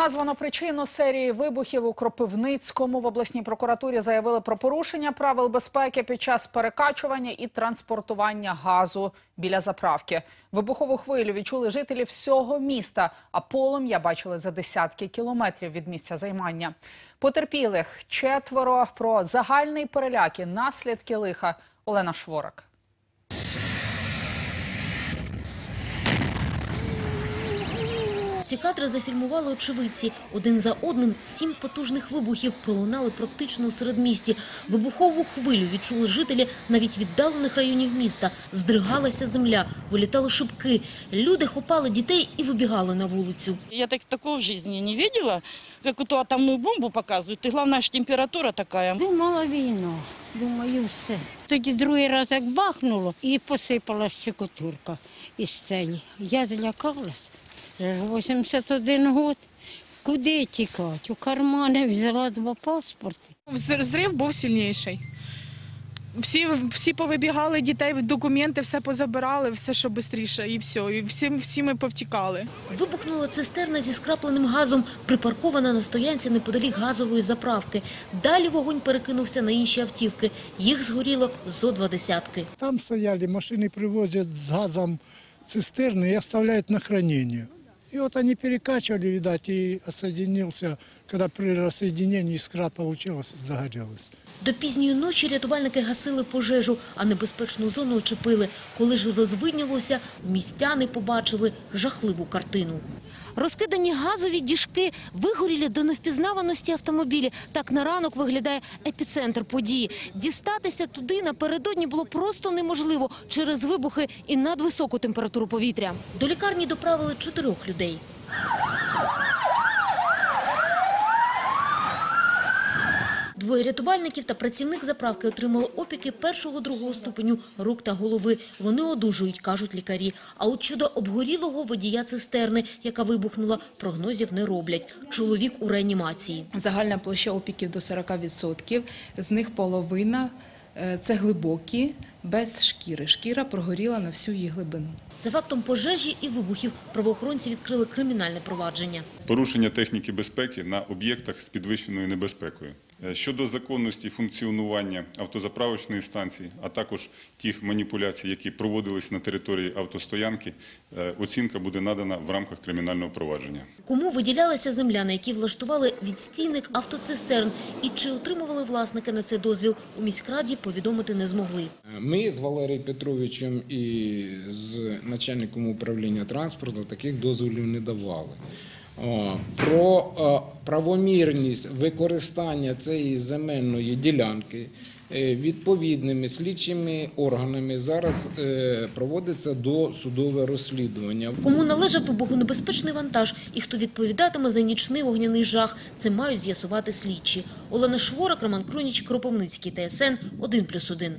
Названо причину серії вибухів у Кропивницькому. В обласній прокуратурі заявили про порушення правил безпеки під час перекачування і транспортування газу біля заправки. Вибухову хвилю відчули жителі всього міста, а полум'я бачили за десятки кілометрів від місця займання. Потерпілих четверо про загальний переляк і наслідки лиха Олена Шворак. Ці кадри зафільмували очевидці. Один за одним сім потужних вибухів пролунали практично у середмісті. Вибухову хвилю відчули жителі навіть віддалених районів міста. Здригалася земля, вилітали шибки. Люди хопали дітей і вибігали на вулицю. Я так, такого в жизни не видела, как эту атомную бомбу показывают. И главное, что температура такая. Думала війна, думаю, все. Тоді другий раз як бахнуло і посипалась щекотурка із цієї. Я злякалась. Вже ж 81 год. Куди тікати? У кармани взяла два паспорти. Взрив був сильніший. Всі, всі повибігали, дітей, документи, все позабирали, все, що швидше, і все. І всі, всі ми повтікали. Вибухнула цистерна зі скрапленим газом, припаркована на стоянці неподалік газової заправки. Далі вогонь перекинувся на інші автівки. Їх згоріло зо два десятки. Там стояли, машины привозят с газом цистерны и оставляют на хранение. И вот они перекачивали, видать, и отсоединился, когда при рассоединении искра получилась, загорелась. До пізньої ночі рятувальники гасили пожежу, а небезпечну зону очепили. Коли ж розвиднілося, містяни побачили жахливу картину. Розкидані газові діжки вигоріли до невпізнаваності автомобілі. Так на ранок виглядає епіцентр події. Дістатися туди напередодні було просто неможливо через вибухи і надвисоку температуру повітря. До лікарні доправили чотирьох людей. Двоє рятувальників та працівник заправки отримали опіки першого-другого ступеню рук та голови. Вони одужують, кажуть лікарі. А от щодо обгорілого водія цистерни, яка вибухнула, прогнозів не роблять. Чоловік у реанімації. Загальна площа опіків до 40%, з них половина е, це глибокі, без шкіри. Шкіра прогоріла на всю її глибину. За фактом пожежі і вибухів правоохоронці відкрили кримінальне провадження. порушення техніки безпеки на об'єктах з підвищеною небезпекою. Е, Щодо законності функціонування автозаправочної станції, а також тих маніпуляцій, які проводились на території автостоянки, е, оцінка буде надана в рамках кримінального провадження. Кому виділялася земля, на якій влаштували відстійник автоцистерн, і чи отримували власники на це дозвіл, у міськраді повідомити не змогли. Ми з Валерієм Петровичем і з начальником управління транспорту таких дозволів не давали. Про е, правомірність використання цієї земельної ділянки е, відповідними слідчими органами зараз е, проводиться досудове розслідування. Кому належав вибухонебезпечний вантаж і хто відповідатиме за нічний вогняний жах, це мають з'ясувати слідчі. Олена Шворак, Роман Кроніч, Кропивницький, ТСН 1+,1.